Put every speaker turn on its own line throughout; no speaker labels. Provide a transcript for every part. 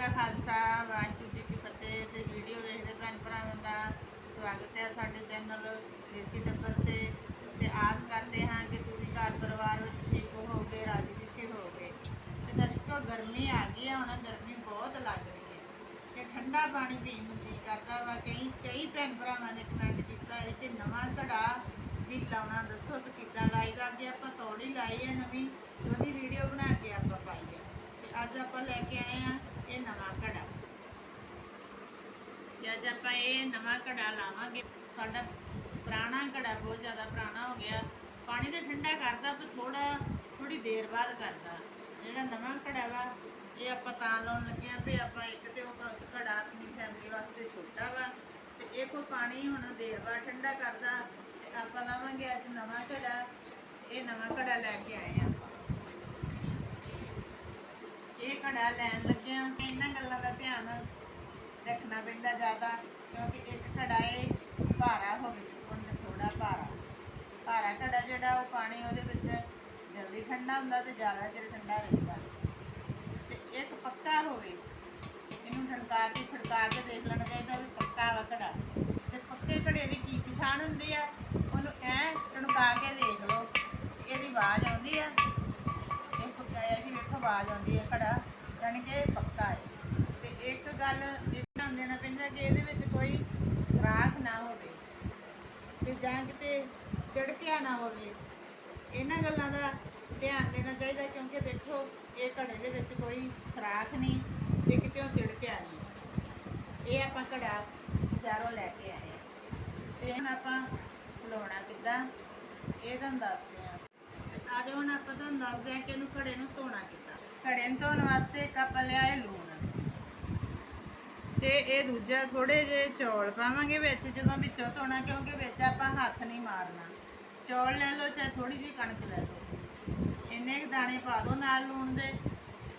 ਕਾ ਖਾਲਸਾ, ਵਾਹਿਗੁਰੂ ਜੀ ਕੀ ਫਤਿਹ ਤੇ ਵੀਡੀਓ ਵੇਖਦੇ ਭੈਣ ਭਰਾਵਾਂ ਦਾ ਸਵਾਗਤ ਹੈ ਸਾਡੇ ਚੈਨਲ ਦੇਸੀ ਟੱਬਰ ਤੇ। ਤੇ ਆਸ ਕਰਦੇ ਹਾਂ ਕਿ ਤੁਸੀਂ ਘਰ ਪਰਿਵਾਰ ਵਿੱਚ ਠੀਕ ਹੋਵੋਗੇ ਰਾਜੀ ਖੁਸ਼ੀ ਹੋਵੋਗੇ। ਤੇ ਦਰਸ਼ਕੋ, ਗਰਮੀ ਆ ਗਈ ਹੈ, ਹੁਣ ਗਰਮੀ ਬਹੁਤ ਲੱਗ ਰਹੀ ਹੈ। ਤੇ ਠੰਡਾ ਪਾਣੀ ਪੀਣ ਨੂੰ ਜੀ ਕਰਦਾ ਵਾ। ਕਈ ਕਈ ਭੈਣ ਭਰਾਵਾਂ ਨੇ ਕਮੈਂਟ ਕੀਤਾ ਹੈ ਕਿ ਨਵਾਂ ਘੜਾ ਵੀ ਲਾਉਣਾ ਦੱਸੋ ਕਿ ਕਿੱਦਾਂ ਲਾਈਦਾ ਅੱਗੇ ਆਪਾਂ ਤੌੜੀ ਲਾਈ ਹੈ ਨਵੀਂ ਉਹਦੀ ਵੀਡੀਓ ਬਣਾ ਕੇ ਆਪਾਂ ਪਾਈ ਹੈ। ਤੇ ਅੱਜ ਆਪਾਂ ਲੈ ਕੇ ਆਏ ਆ ਇਹ ਨਵਾਂ ਘੜਾ ਤੇ ਅੱਜ ਆਪਾਂ ਇਹ ਨਵਾਂ ਘੜਾ ਲਾਵਾਂਗੇ। ਸਾਡਾ ਪੁਰਾਣਾ ਘੜਾ ਬਹੁਤ ਜ਼ਿਆਦਾ ਪੁਰਾਣਾ ਹੋ ਗਿਆ। ਪਾਣੀ ਤੇ ਠੰਡਾ ਕਰਦਾ, ਪਰ ਥੋੜਾ ਥੋੜੀ ਦੇਰ ਬਾਅਦ ਕਰਦਾ। ਜਿਹੜਾ ਨਵਾਂ ਘੜਾ ਵਾ, ਇਹ ਆਪਾਂ ਤਾਂ ਲਾਉਣ ਲੱਗੇ ਆ ਵੀ ਆਪਾਂ ਇੱਕ ਤੇ ਉਹ ਘੜਾ ਆਪਣੀ ਫੈਮਿਲੀ ਵਾਸਤੇ ਛੋਟਾ ਵਾ, ਤੇ ਇਹ ਕੋ ਪਾਣੀ ਹੁਣ ਦੇਰ ਬਾਅਦ ਠੰਡਾ ਕਰਦਾ, ਤੇ ਆਪਾਂ ਲਾਵਾਂਗੇ ਅੱਜ ਨਵਾਂ ਘੜਾ। ਇਹ ਨਵਾਂ ਘੜਾ ਲੈ ਕੇ ਆਏ ਆ ਇਹ ਘੜਾ ਲੈਣ ਲੱਗੇ ਲੱਗਿਆ, ਇਹਨਾਂ ਗੱਲਾਂ ਦਾ ਧਿਆਨ ਰੱਖਣਾ ਪੈਂਦਾ ਜ਼ਿਆਦਾ, ਕਿਉਂਕਿ ਇੱਕ ਘੜਾ ਇਹ ਭਾਰਾ ਹੋਵੇ ਚੁੱਕਣ ਤੇ ਥੋੜਾ ਭਾਰਾ। ਭਾਰਾ ਘੜਾ ਜਿਹੜਾ ਉਹ ਪਾਣੀ ਉਹਦੇ ਵਿੱਚ ਜਲਦੀ ਠੰਡਾ ਹੁੰਦਾ ਤੇ ਜ਼ਿਆਦਾ ਚਿਰ ਠੰਡਾ ਰਹਿੰਦਾ। ਤੇ ਇੱਕ ਪੱਕਾ ਹੋਵੇ, ਇਹਨੂੰ ਠਣਕਾ ਕੇ, ਖੜਕਾ ਕੇ ਦੇਖ ਲੈਣਾ ਚਾਹੀਦਾ ਵੀ ਪੱਕਾ ਵਾ ਘੜਾ। ਤੇ ਪੱਕੇ ਘੜੇ ਦੀ ਕੀ ਪਛਾਣ ਹੁੰਦੀ ਆ, ਉਹਨੂੰ ਐ ਠਣਕਾ ਕੇ ਦੇਖ ਲਓ, ਇਹਦੀ ਆਵਾਜ਼ ਆਉਂਦੀ ਆ। ਇਹ ਪੱਕਾ ਹੈ ਕਿ ਵੇਖੋ ਆਵਾਜ਼ ਆਉਂਦੀ ਹੈ ਘੜਾ ਯਾਨੀ ਕਿ ਇਹ ਪੱਕਾ ਹੈ ਤੇ ਇੱਕ ਗੱਲ ਇਹ ਧਿਆਨ ਦੇਣਾ ਪੈਂਦਾ ਕਿ ਇਹਦੇ ਵਿੱਚ ਕੋਈ ਸਰਾਖ ਨਾ ਹੋਵੇ ਤੇ ਜਾਂ ਕਿਤੇ ਤਿੜਕਿਆ ਨਾ ਹੋਵੇ, ਇਹਨਾਂ ਗੱਲਾਂ ਦਾ ਧਿਆਨ ਦੇਣਾ ਚਾਹੀਦਾ ਕਿਉਂਕਿ ਦੇਖੋ ਇਹ ਘੜੇ ਦੇ ਵਿੱਚ ਕੋਈ ਸਰਾਖ ਨਹੀਂ ਤੇ ਕਿਤੇ ਉਹ ਤਿੜਕਿਆ ਨਹੀਂ। ਇਹ ਆਪਾਂ ਘੜਾ ਬਾਜ਼ਾਰੋਂ ਲੈ ਕੇ ਆਏ ਹਾਂ। ਤੇ ਹੁਣ ਆਪਾਂ ਲਾਉਣਾ ਕਿੱਦਾਂ? ਇਹ ਤੁਹਾਨੂੰ ਦੱਸਦੇ ਹਾਂ। ਤੇ ਅੱਜ ਹੁਣ ਆਪਾਂ ਤੁਹਾਨੂੰ ਦੱਸਦੇ ਹਾਂ ਕਿ ਇਹਨੂੰ ਘੜੇ ਨੂੰ ਧੋਣਾ ਕਿੱਦਾਂ। ਘੜੇ ਨੂੰ ਧੋਣ ਵਾਸਤੇ ਇੱਕ ਆਪਾਂ ਲਿਆ ਹੈ ਲੂਣ। ਤੇ ਇਹ ਦੂਜਾ ਥੋੜੇ ਜਿਹੇ ਚੌਲ ਪਾਵਾਂਗੇ ਵਿੱਚ, ਜਦੋਂ ਵਿੱਚੋਂ ਧੋਣਾ, ਕਿਉਂਕਿ ਵਿੱਚ ਆਪਾਂ ਹੱਥ ਨਹੀਂ ਮਾਰਨਾ। ਚੌਲ ਲੈ ਲਓ, ਚਾਹੇ ਥੋੜੀ ਜਿਹੀ ਕਣਕ ਲੈ ਲਓ। ਇੰਨੇ ਕੁ ਦਾਣੇ ਪਾ ਦਿਓ ਨਾਲ ਲੂਣ ਦੇ,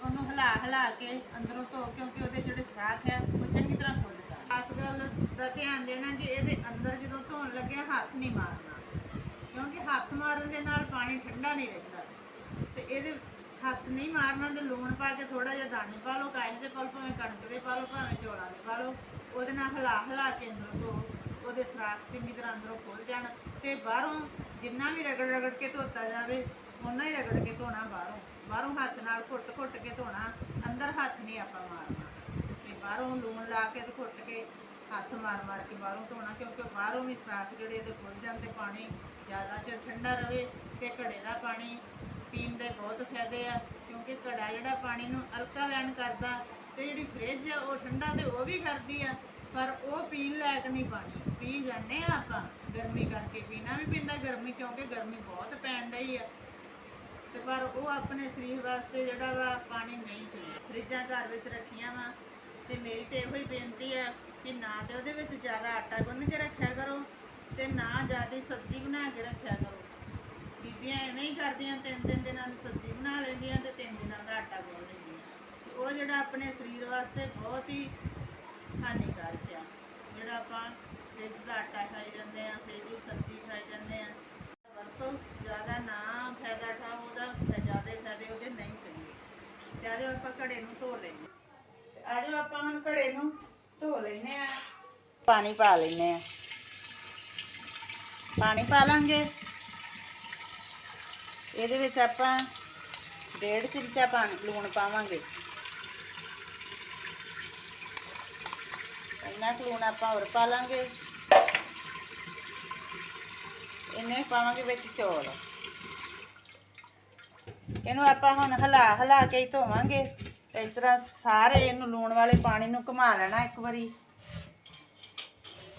ਉਹਨੂੰ ਹਿਲਾ ਹਿਲਾ ਕੇ ਅੰਦਰੋਂ ਧੋ, ਕਿਉਂਕਿ ਉਹਦੇ ਜਿਹੜੇ ਸਰਾਖ ਹੈ ਉਹ ਚੰਗੀ ਤਰ੍ਹਾਂ ਖੁੱਲ ਜਾਣ। ਖਾਸ ਗੱਲ ਦਾ ਧਿਆਨ ਦੇਣਾ ਕਿ ਇਹਦੇ ਅੰਦਰ ਜਦੋਂ ਧੋਣ ਲੱਗਿਆ, ਹੱਥ ਨਹੀਂ ਮਾਰਨਾ। ਕਿਉਂਕਿ ਹੱਥ ਮਾਰਨ ਦੇ ਨਾਲ ਪਾਣੀ ਠੰਡਾ ਨਹੀਂ ਰਹਿੰਦਾ। ਤੇ ਇਹਦੇ ਹੱਥ ਨਹੀਂ ਮਾਰਨਾ ਤੇ ਲੂਣ ਪਾ ਕੇ ਥੋੜਾ ਜਿਹਾ ਦਾਣੇ ਪਾ ਲਓ, ਕਾਹੇ ਦੇ ਪਾ ਲਓ, ਭਾਵੇਂ ਕਣਕ ਦੇ ਪਾ ਲਓ, ਭਾਵੇਂ ਚੌਲਾਂ ਦੇ ਪਾ ਲਓ। ਉਹਦੇ ਨਾਲ ਹਿਲਾ ਹਿਲਾ ਕੇ ਅੰਦਰੋਂ ਧੋ, ਉਹਦੇ ਸਰਾਖ ਚੰਗੀ ਤਰ੍ਹਾਂ ਅੰਦਰੋਂ ਖੁੱਲ ਜਾਣ ਤੇ ਬਾਹਰੋਂ ਜਿੰਨਾ ਵੀ ਰਗੜ ਰਗੜ ਕੇ ਧੋਤਾ ਜਾਵੇ ਉਹਨਾਂ ਹੀ ਰਗੜ ਕੇ ਧੋਣਾ ਬਾਹਰੋਂ। ਬਾਹਰੋਂ ਹੱਥ ਨਾਲ ਘੁੱਟ ਘੁੱਟ ਕੇ ਧੋਣਾ, ਅੰਦਰ ਹੱਥ ਨਹੀਂ ਆਪਾਂ ਮਾਰਨਾ। ਤੇ ਬਾਹਰੋਂ ਲੂਣ ਲਾ ਕੇ ਤੇ ਘੁੱਟ ਕੇ ਹੱਥ ਮਾਰ ਮਾਰ ਕੇ ਬਾਹਰੋਂ ਧੋਣਾ, ਕਿਉਂਕਿ ਬਾਹਰੋਂ ਵੀ ਸਰਾਖ ਜਿਹੜੇ ਇਹਦੇ ਖੁੱਲ ਜਾਂਦੇ ਪਾਣੀ ਜ਼ਿਆਦਾ ਚਿਰ ਠੰਡਾ ਰਵੇ ਤੇ ਘੜੇ ਦਾ ਪਾਣੀ ਪੀਣ ਦੇ ਬਹੁਤ ਫਾਇਦੇ ਆ, ਕਿਉਂਕਿ ਘੜਾ ਜਿਹੜਾ ਪਾਣੀ ਨੂੰ ਅਲਕਾਲੈਨ ਕਰਦਾ ਤੇ ਜਿਹੜੀ ਫ੍ਰਿਜ ਆ, ਉਹ ਠੰਡਾ ਤੇ ਉਹ ਵੀ ਕਰਦੀ ਆ, ਪਰ ਉਹ ਪੀਣ ਲਾਇਕ ਨਹੀਂ ਪਾਣੀ। ਪੀ ਜਾਂਦੇ ਆ ਆਪਾਂ, ਗਰਮੀ ਕਰਕੇ ਪੀਣਾ ਵੀ ਪੈਂਦਾ ਗਰਮੀ, ਕਿਉਂਕਿ ਗਰਮੀ ਬਹੁਤ ਪੈਣ ਡਈ ਆ। ਤੇ ਪਰ ਉਹ ਆਪਣੇ ਸਰੀਰ ਵਾਸਤੇ ਜਿਹੜਾ ਵਾ, ਪਾਣੀ ਨਹੀਂ ਚਾਹੀਦਾ। ਫਰਿੱਜਾਂ ਘਰ ਵਿੱਚ ਰੱਖੀਆਂ ਵਾ, ਤੇ ਮੇਰੀ ਤੇ ਇਹੋ ਹੀ ਬੇਨਤੀ ਆ ਕਿ ਨਾ ਤੇ ਉਹਦੇ ਵਿੱਚ ਜ਼ਿਆਦਾ ਆਟਾ ਗੁੰਨ ਕੇ ਰੱਖਿਆ ਕਰੋ, ਤੇ ਨਾ ਜ਼ਿਆਦਾ ਸਬਜ਼ੀ ਬਣਾ ਕੇ ਰੱਖਿਆ ਕਰੋ। ਬੀਬੀਆਂ ਐਵੇਂ ਹੀ ਕਰਦੀਆਂ, ਤਿੰਨ ਤਿੰਨ ਦਿਨਾਂ ਦੀ ਸਬਜ਼ੀ ਬਣਾ ਲੈਂਦੀਆਂ ਤੇ ਤਿੰਨ ਦਿਨਾਂ ਦਾ ਆਟਾ ਗੁੰਨ ਲੈਂਦੀਆਂ। ਉਹ ਜਿਹੜਾ ਆਪਣੇ ਸਰੀਰ ਵਾਸਤੇ ਬਹੁਤ ਹੀ ਹਾਨੀਕਾਰਕ ਆ। ਜਿਹੜਾ ਆਪਾਂ ਫ੍ਰਿਜ ਦਾ ਆਟਾ ਖਾਈ ਜਾਂਦੇ ਆ ਫ੍ਰਿਜ ਦੀ ਸਬਜ਼ੀ ਖਾਈ ਜਾਂਦੇ ਆ ਵਰਤੋਂ ਜ਼ਿਆਦਾ ਨਾ ਫਾਇਦਾ ਠਾ ਉਹਦਾ ਜ਼ਿਆਦਾ ਫਾਇਦੇ ਉਹਦੇ ਨਹੀਂ ਚੰਗੇ। ਤੇ ਆਜੋ ਆਪਾਂ ਘੜੇ ਨੂੰ ਧੋ ਲੈਂਦੇ ਤੇ ਆਜੋ ਆਪਾਂ ਹੁਣ ਘੜੇ ਨੂੰ ਧੋ ਲੈਨੇ ਆ ਪਾਣੀ ਪਾ ਲੈਨੇ ਆ ਪਾਣੀ ਪਾ ਲਾਂਗੇ। ਇਹਦੇ ਵਿੱਚ ਆਪਾਂ ਡੇਢ ਚਮਚਾ ਪਾਣੀ ਲੂਣ ਪਾਵਾਂਗੇ। ਇੰਨਾ ਕੁ ਲੂਣ ਆਪਾਂ ਹੋਰ ਪਾ ਲਾਂਗੇ। ਇਹਨੇ ਪਾਵਾਂਗੇ ਵਿੱਚ ਚੌਲ। ਇਹਨੂੰ ਆਪਾਂ ਹੁਣ ਹਲਾ ਹਲਾ ਕੇ ਹੀ ਧੋਵਾਂਗੇ। ਇਸ ਤਰ੍ਹਾਂ ਸਾਰੇ ਇਹਨੂੰ ਲੂਣ ਵਾਲੇ ਪਾਣੀ ਨੂੰ ਘੁਮਾ ਲੈਣਾ ਇੱਕ ਵਾਰੀ।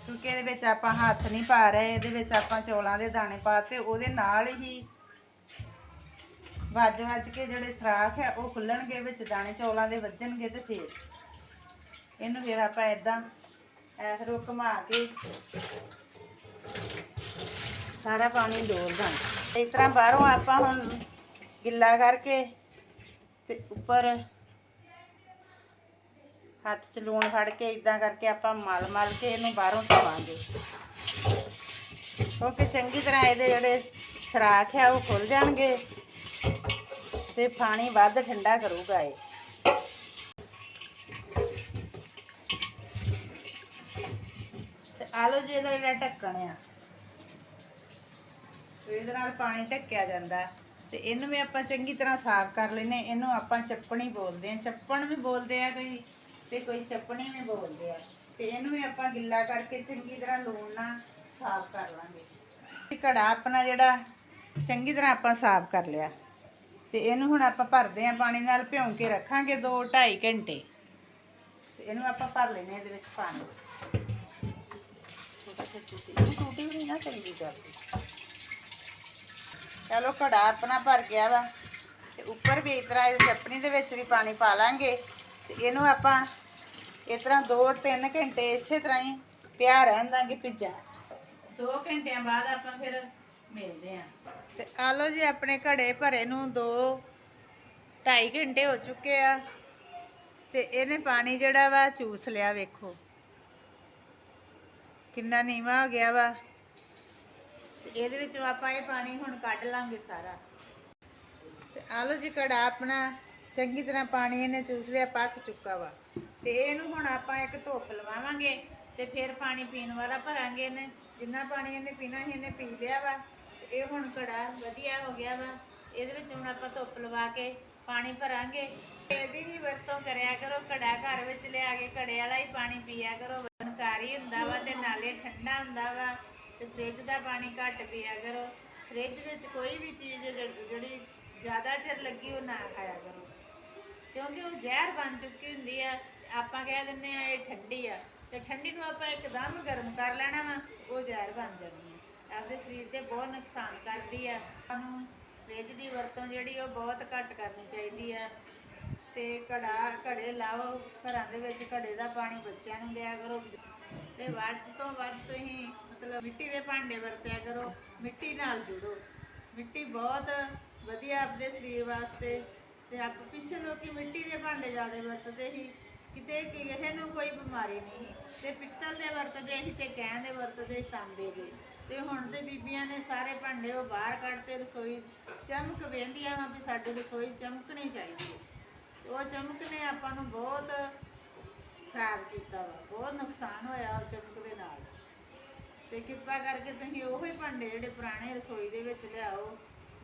ਕਿਉਂਕਿ ਇਹਦੇ ਵਿੱਚ ਆਪਾਂ ਹੱਥ ਨਹੀਂ ਪਾ ਰਹੇ। ਇਹਦੇ ਵਿੱਚ ਆਪਾਂ ਚੌਲਾਂ ਦੇ ਦਾਣੇ ਪਾਤੇ ਉਹਦੇ ਨਾਲ ਹੀ ਵੱਜ ਵੱਜ ਕੇ ਜਿਹੜੇ ਸਰਾਖ ਹੈ, ਉਹ ਖੁੱਲਣਗੇ, ਵਿੱਚ ਦਾਣੇ ਚੌਲਾਂ ਦੇ ਵੱਜਣਗੇ ਤੇ ਫੇਰ ਇਹਨੂੰ ਫਿਰ ਆਪਾਂ ਇਦਾਂ ਐਸਰੋ ਘੁਮਾ ਕੇ ਸਾਰਾ ਪਾਣੀ ਡੋਲ ਦਾਂਗੇ। ਇਸ ਤਰ੍ਹਾਂ ਬਾਹਰੋਂ ਆਪਾਂ ਹੁਣ ਗਿੱਲਾ ਕਰਕੇ ਤੇ ਉੱਪਰ ਹੱਥ 'ਚ ਲੂਣ ਫੜ ਕੇ ਇਦਾਂ ਕਰਕੇ ਆਪਾਂ ਮਲ ਮਲ ਕੇ ਇਹਨੂੰ ਬਾਹਰੋਂ ਧੋਵਾਂਗੇ। ਕਿਉਂਕਿ ਚੰਗੀ ਤਰ੍ਹਾਂ ਇਹਦੇ ਜਿਹੜੇ ਸਰਾਖ ਹੈ, ਉਹ ਖੁੱਲ ਜਾਣਗੇ। ਤੇ ਪਾਣੀ ਵੱਧ ਠੰਡਾ ਕਰੂਗਾ ਇਹ। ਤੇ ਆਲੂ ਜੀ ਦਾ ਜਿਹੜਾ ਢੱਕਣ ਆ। ਇਹਦੇ ਨਾਲ ਪਾਣੀ ਢੱਕਿਆ ਜਾਂਦਾ। ਤੇ ਇਹਨੂੰ ਵੀ ਆਪਾਂ ਚੰਗੀ ਤਰ੍ਹਾਂ ਸਾਫ਼ ਕਰ ਲੈਨੇ ਇਹਨੂੰ ਆਪਾਂ ਚੱਪਣੀ ਬੋਲਦੇ ਆ ਚੱਪਣ ਵੀ ਬੋਲਦੇ ਆ ਕੋਈ ਤੇ ਕੋਈ ਚੱਪਣੀ ਵੀ ਬੋਲਦੇ ਆ। ਤੇ ਇਹਨੂੰ ਵੀ ਆਪਾਂ ਗਿੱਲਾ ਕਰਕੇ ਚੰਗੀ ਤਰ੍ਹਾਂ ਲੂਣ ਨਾਲ ਸਾਫ਼ ਕਰ ਲਾਂਗੇ। ਘੜਾ ਆਪਣਾ ਜਿਹੜਾ, ਚੰਗੀ ਤਰ੍ਹਾਂ ਆਪਾਂ ਸਾਫ਼ ਕਰ ਲਿਆ। ਤੇ ਇਹਨੂੰ ਹੁਣ ਆਪਾਂ ਭਰਦੇ ਆ ਪਾਣੀ ਨਾਲ ਭਿਉਂ ਕੇ ਰੱਖਾਂਗੇ 2 2.5 ਘੰਟੇ। ਤੇ ਇਹਨੂੰ ਆਪਾਂ ਭਰ ਲੈਨੇ ਇਹਦੇ ਵਿੱਚ ਪਾਣੀ। ਟੂਟੀ ਵੀ ਨਹੀਂ ਨਾ ਚੰਗੀ ਕਰਦੀ ਚਲੋ ਘੜਾ ਆਪਣਾ ਭਰ ਗਿਆ ਵਾ। ਤੇ ਉੱਪਰ ਵੀ ਇਸ ਤਰ੍ਹਾਂ ਇਹ ਚੱਪਣੀ ਦੇ ਵਿੱਚ ਵੀ ਪਾਣੀ ਪਾ ਲਾਂਗੇ। ਤੇ ਇਹਨੂੰ ਆਪਾਂ ਇਸ ਤਰ੍ਹਾਂ 2-3 ਘੰਟੇ ਇਸੇ ਤਰ੍ਹਾਂ ਹੀ ਪਿਆ ਰਹਿਣ ਦਾਂਗੇ ਭਿੱਜਾ। 2 ਘੰਟਿਆਂ ਬਾਅਦ ਆਪਾਂ ਫਿਰ ਮਿਲਦੇ ਆਂ ਤੇ ਆ ਲਓ ਜੀ ਆਪਣੇ ਘੜੇ ਭਰੇ ਨੂੰ 2 2.5 ਘੰਟੇ ਹੋ ਚੁੱਕੇ ਆ। ਤੇ ਇਹਨੇ ਪਾਣੀ ਜਿਹੜਾ ਵਾ ਚੂਸ ਲਿਆ ਵੇਖੋ। ਕਿੰਨਾ ਨੀਵਾ ਹੋ ਗਿਆ ਵਾ। ਇਹਦੇ ਵਿੱਚੋਂ ਆਪਾਂ ਇਹ ਪਾਣੀ ਹੁਣ ਕੱਢ ਲਾਂਗੇ ਸਾਰਾ। ਤੇ ਆ ਲਓ ਜੀ ਕੜਾ ਆਪਣਾ, ਚੰਗੀ ਤਰ੍ਹਾਂ ਪਾਣੀ ਇਹਨੇ ਚੂਸ ਲਿਆ, ਪੱਕ ਚੁੱਕਾ ਵਾ। ਤੇ ਇਹਨੂੰ ਹੁਣ ਆਪਾਂ ਇੱਕ ਧੁੱਪ ਲਵਾਵਾਂਗੇ ਤੇ ਫਿਰ ਪਾਣੀ ਪੀਣ ਵਾਲਾ ਭਰਾਂਗੇ ਇਹਨੇ। ਜਿੰਨਾ ਪਾਣੀ ਇਹਨੇ ਪੀਣਾ ਸੀ ਇਹਨੇ ਪੀ ਲਿਆ ਵਾ। ਇਹ ਹੁਣ ਕੜਾ ਵਧੀਆ ਹੋ ਗਿਆ ਵਾ। ਇਹਦੇ ਵਿੱਚ ਹੁਣ ਆਪਾਂ ਧੁੱਪ ਲਵਾ ਕੇ ਪਾਣੀ ਭਰਾਂਗੇ। ਇਹਦੀ ਵੀ ਵਰਤੋਂ ਕਰਿਆ ਕਰੋ, ਘੜਾ ਘਰ ਵਿੱਚ ਲਿਆ ਕੇ ਘੜੇ ਵਾਲਾ ਹੀ ਪਾਣੀ ਪੀਆ ਕਰੋ। ਵਨਕਾਰੀ ਹੁੰਦਾ ਵਾ ਤੇ ਨਾਲੇ ਠੰਡਾ ਹੁੰਦਾ ਵਾ। ਤੇ ਫ੍ਰਿਜ ਦਾ ਪਾਣੀ ਘੱਟ ਪੀਆ ਕਰੋ। ਫ੍ਰਿਜ ਵਿੱਚ ਕੋਈ ਵੀ ਚੀਜ਼ ਜਿਹੜੀ ਜਿਹੜੀ ਜ਼ਿਆਦਾ ਚਿਰ ਲੱਗੀ ਉਹ ਨਾ ਖਾਇਆ ਕਰੋ। ਕਿਉਂਕਿ ਉਹ ਜ਼ਹਿਰ ਬਣ ਚੁੱਕੀ ਹੁੰਦੀ ਆ। ਆਪਾਂ ਕਹਿ ਦਿੰਦੇ ਆ ਇਹ ਠੰਡੀ ਆ। ਤੇ ਠੰਡੀ ਨੂੰ ਆਪਾਂ ਇੱਕਦਮ ਗਰਮ ਕਰ ਲੈਣਾ ਵਾ, ਉਹ ਜ਼ਹਿਰ ਬਣ ਜਾਂਦੀ ਆਪਦੇ ਸਰੀਰ ਤੇ ਬਹੁਤ ਨੁਕਸਾਨ ਕਰਦੀ ਆ। ਸਾਨੂੰ ਫ੍ਰਿਜ ਦੀ ਵਰਤੋਂ ਜਿਹੜੀ ਉਹ ਬਹੁਤ ਘੱਟ ਕਰਨੀ ਚਾਹੀਦੀ ਆ। ਤੇ ਘੜਾ, ਘੜੇ ਲਾਓ, ਘਰਾਂ ਦੇ ਵਿੱਚ ਘੜੇ ਦਾ ਪਾਣੀ ਬੱਚਿਆਂ ਨੂੰ ਦਿਆ ਕਰੋ। ਤੇ ਵੱਧ ਤੋਂ ਵੱਧ ਤੁਸੀਂ ਮਤਲਬ ਮਿੱਟੀ ਦੇ ਭਾਂਡੇ ਵਰਤਿਆ ਕਰੋ, ਮਿੱਟੀ ਨਾਲ ਜੁੜੋ। ਮਿੱਟੀ ਬਹੁਤ ਵਧੀਆ ਆਪਦੇ ਸਰੀਰ ਵਾਸਤੇ ਤੇ ਆਪ ਪਿੱਛੇ ਲੋਕੀ ਮਿੱਟੀ ਦੇ ਭਾਂਡੇ ਜ਼ਿਆਦਾ ਵਰਤਦੇ ਸੀ ਕਿਤੇ ਕਿ ਕਿਸੇ ਨੂੰ ਕੋਈ ਬਿਮਾਰੀ ਨਹੀਂ। ਤੇ ਪਿੱਤਲ ਦੇ ਵਰਤਦੇ ਸੀ ਤੇ ਕਹਿ ਦੇ ਵਰਤਦੇ, ਤਾਂਬੇ ਦੇ। ਤੇ ਹੁਣ ਤੇ ਬੀਬੀਆਂ ਨੇ ਸਾਰੇ ਭਾਂਡੇ ਉਹ ਬਾਹਰ ਕੱਢਤੇ, ਰਸੋਈ ਚਮਕ ਵੇਂਦੀਆਂ ਵਾ ਵੀ ਸਾਡੀ ਰਸੋਈ ਚਮਕਣੀ ਚਾਹੀਦੀ ਹੈ। ਉਹ ਚਮਕ ਨੇ ਆਪਾਂ ਨੂੰ ਬਹੁਤ ਖਰਾਬ ਕੀਤਾ ਵਾ, ਬਹੁਤ ਨੁਕਸਾਨ ਹੋਇਆ ਉਹ ਚਮਕ ਦੇ ਨਾਲ। ਤੇ ਕਿਰਪਾ ਕਰਕੇ ਤੁਸੀਂ ਉਹੋ ਹੀ ਭਾਂਡੇ ਜਿਹੜੇ ਪੁਰਾਣੇ ਰਸੋਈ ਦੇ ਵਿੱਚ ਲਿਆਓ,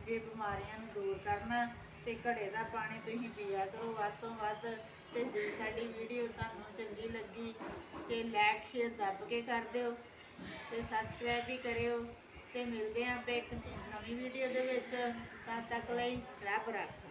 ਜੇ ਬਿਮਾਰੀਆਂ ਨੂੰ ਦੂਰ ਕਰਨਾ ਤੇ ਘੜੇ ਦਾ ਪਾਣੀ ਤੁਸੀਂ ਪੀਆ ਕਰੋ ਵੱਧ ਤੋਂ ਵੱਧ। ਤੇ ਜੇ ਸਾਡੀ ਵੀਡੀਓ ਤੁਹਾਨੂੰ ਚੰਗੀ ਲੱਗੀ ਤੇ ਲਾਈਕ ਸ਼ੇਅਰ ਦੱਬ ਕੇ ਕਰ ਦਿਓ। ਤੇ ਸਬਸਕ੍ਰਾਈਬ ਵੀ ਕਰਿਓ ਤੇ ਮਿਲਦੇ ਆਂ ਆਪਾਂ ਇੱਕ ਨਵੀਂ ਵੀਡੀਓ ਦੇ ਵਿੱਚ। ਤਦ ਤੱਕ ਲਈ ਰੱਬ ਰੱਖ।